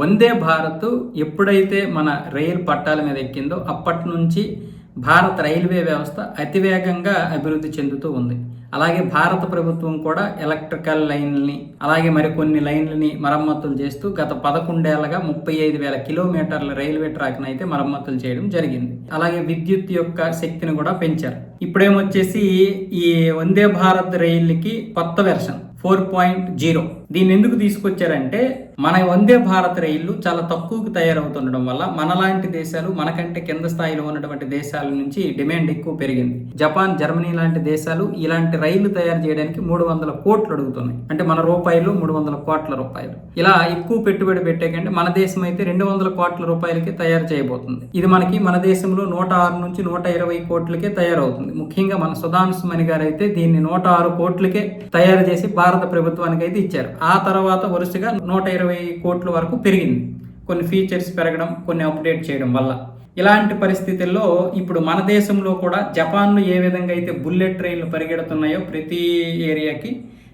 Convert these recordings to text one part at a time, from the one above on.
వందే భారత్ ఎప్పుడైతే మన రైలు పట్టాల మీద ఎక్కిందో అప్పటి నుంచి భారత రైల్వే వ్యవస్థ అతివేగంగా అభివృద్ధి చెందుతూ ఉంది. అలాగే భారత ప్రభుత్వం కూడా ఎలక్ట్రికల్ లైన్లని అలాగే మరికొన్ని లైన్లని మరమ్మతులు చేస్తూ గత పదకొండేళ్ళగా ముప్పై ఐదు వేల కిలోమీటర్ల రైల్వే ట్రాక్ని అయితే మరమ్మతులు చేయడం జరిగింది. అలాగే విద్యుత్ యొక్క శక్తిని కూడా పెంచారు. ఇప్పుడేమొచ్చేసి ఈ వందే భారత్ రైలుకి కొత్త వెర్షన్ ఫోర్ పాయింట్ జీరో దీన్ని ఎందుకు తీసుకొచ్చారంటే మన వందే భారత్ రైళ్ళు చాలా తక్కువకి తయారవుతుండడం వల్ల మనలాంటి దేశాలు మనకంటే కింద స్థాయిలో ఉన్నటువంటి దేశాల నుంచి డిమాండ్ ఎక్కువ పెరిగింది. జపాన్ జర్మనీ లాంటి దేశాలు ఇలాంటి రైళ్ళు తయారు చేయడానికి మూడు వందల కోట్లు అడుగుతున్నాయి. అంటే మన రూపాయలు మూడు వందల కోట్ల రూపాయలు. ఇలా ఎక్కువ పెట్టుబడి పెట్టే కంటే మన దేశం అయితే రెండు వందల కోట్ల రూపాయలకి తయారు చేయబోతుంది. ఇది మనకి మన దేశంలో నూట ఆరు నుంచి నూట ఇరవై కోట్లకే తయారవుతుంది. ముఖ్యంగా మన సుధాన్సు మణి గారు అయితే దీన్ని నూట ఆరు కోట్లకే తయారు చేసి భారత ప్రభుత్వానికి అయితే ఇచ్చారు. ఆ తర్వాత వరుసగా నూట ఇరవై కోట్ల వరకు పెరిగింది. కొన్ని ఫీచర్స్ పెరగడం కొన్ని అప్డేట్ చేయడం వల్ల. ఇలాంటి పరిస్థితుల్లో ఇప్పుడు మన దేశంలో కూడా జపాన్లు ఏ విధంగా అయితే బుల్లెట్ ట్రైన్లు పరిగెడుతున్నాయో ప్రతి ఏరియాకి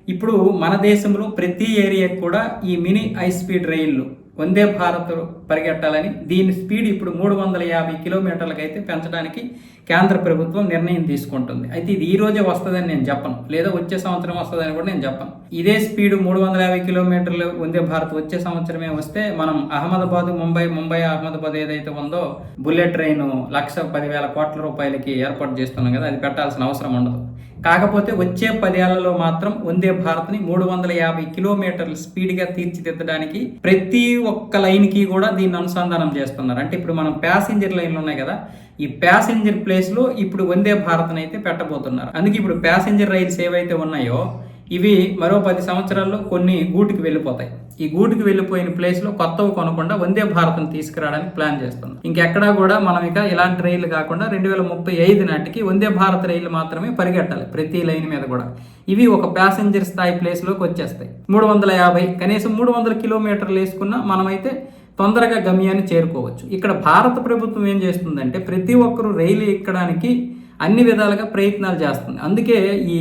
ఇప్పుడు మన దేశంలో ప్రతి ఏరియాకి కూడా ఈ మినీ హై స్పీడ్ రైళ్ళు వందే భారత్ పరిగెట్టాలని దీని స్పీడ్ ఇప్పుడు మూడు వందల యాభై కిలోమీటర్లకు అయితే పెంచడానికి కేంద్ర ప్రభుత్వం నిర్ణయం తీసుకుంటుంది. అయితే ఇది ఈ రోజే వస్తుందని నేను చెప్పను. లేదా వచ్చే సంవత్సరం వస్తుందని కూడా నేను చెప్పను. ఇదే స్పీడ్ మూడు వందల యాభై కిలోమీటర్లు వందే భారత్ వచ్చే సంవత్సరమే వస్తే మనం అహ్మదాబాద్ ముంబై ముంబై అహ్మదాబాద్ ఏదైతే ఉందో బుల్లెట్ ట్రైన్ లక్ష పదివేల కోట్ల రూపాయలకి ఏర్పాటు చేస్తున్నాం కదా అది పెట్టాల్సిన అవసరం ఉండదు. కాకపోతే వచ్చే పదేళ్ళలో మాత్రం వందే భారత్ని మూడు వందల యాభై కిలోమీటర్ల స్పీడ్గా తీర్చిదిద్దడానికి ప్రతి ఒక్క లైన్కి కూడా దీన్ని అనుసంధానం చేస్తున్నారు. అంటే ఇప్పుడు మనం ప్యాసింజర్ లైన్లు ఉన్నాయి కదా ఈ ప్యాసింజర్ ప్లేస్లో ఇప్పుడు వందే భారత్ని అయితే పెట్టబోతున్నారు. అందుకే ఇప్పుడు ప్యాసింజర్ రైల్స్ ఏవైతే ఉన్నాయో ఇవి మరో పది సంవత్సరాల్లో కొన్ని గూటికి వెళ్ళిపోతాయి. ఈ గూటికి వెళ్ళిపోయిన ప్లేస్లో కొత్తవి కొనకుండా వందే భారత్ను తీసుకురావడానికి ప్లాన్ చేస్తున్నాం. ఇంకెక్కడా కూడా మనం ఇక ఇలాంటి రైళ్ళు కాకుండా రెండు వేల ముప్పై ఐదు నాటికి వందే భారత్ రైళ్ళు మాత్రమే పరిగెట్టాలి ప్రతి లైన్ మీద కూడా. ఇవి ఒక ప్యాసింజర్ స్థాయి ప్లేస్లోకి వచ్చేస్తాయి. మూడు వందల యాభై కనీసం మూడు వందల కిలోమీటర్లు వేసుకున్నా మనమైతే తొందరగా గమ్యాన్ని చేరుకోవచ్చు. ఇక్కడ భారత ప్రభుత్వం ఏం చేస్తుందంటే ప్రతి ఒక్కరూ రైలు ఎక్కడానికి అన్ని విధాలుగా ప్రయత్నాలు చేస్తుంది. అందుకే ఈ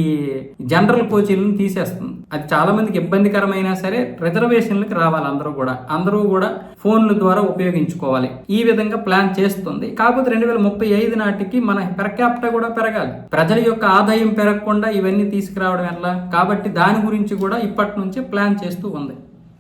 జనరల్ కోచీలను తీసేస్తుంది. అది చాలా మందికి ఇబ్బందికరమైనా సరే రిజర్వేషన్లకు రావాలి అందరూ కూడా. అందరూ కూడా ఫోన్ల ద్వారా ఉపయోగించుకోవాలి. ఈ విధంగా ప్లాన్ చేస్తుంది. కాకపోతే రెండు వేల ముప్పై ఐదు నాటికి మన పెర్ కూడా పెరగాలి. ప్రజల యొక్క ఆదాయం పెరగకుండా ఇవన్నీ తీసుకురావడం ఎట్లా కాబట్టి దాని గురించి కూడా ఇప్పటి నుంచే ప్లాన్ చేస్తూ ఉంది.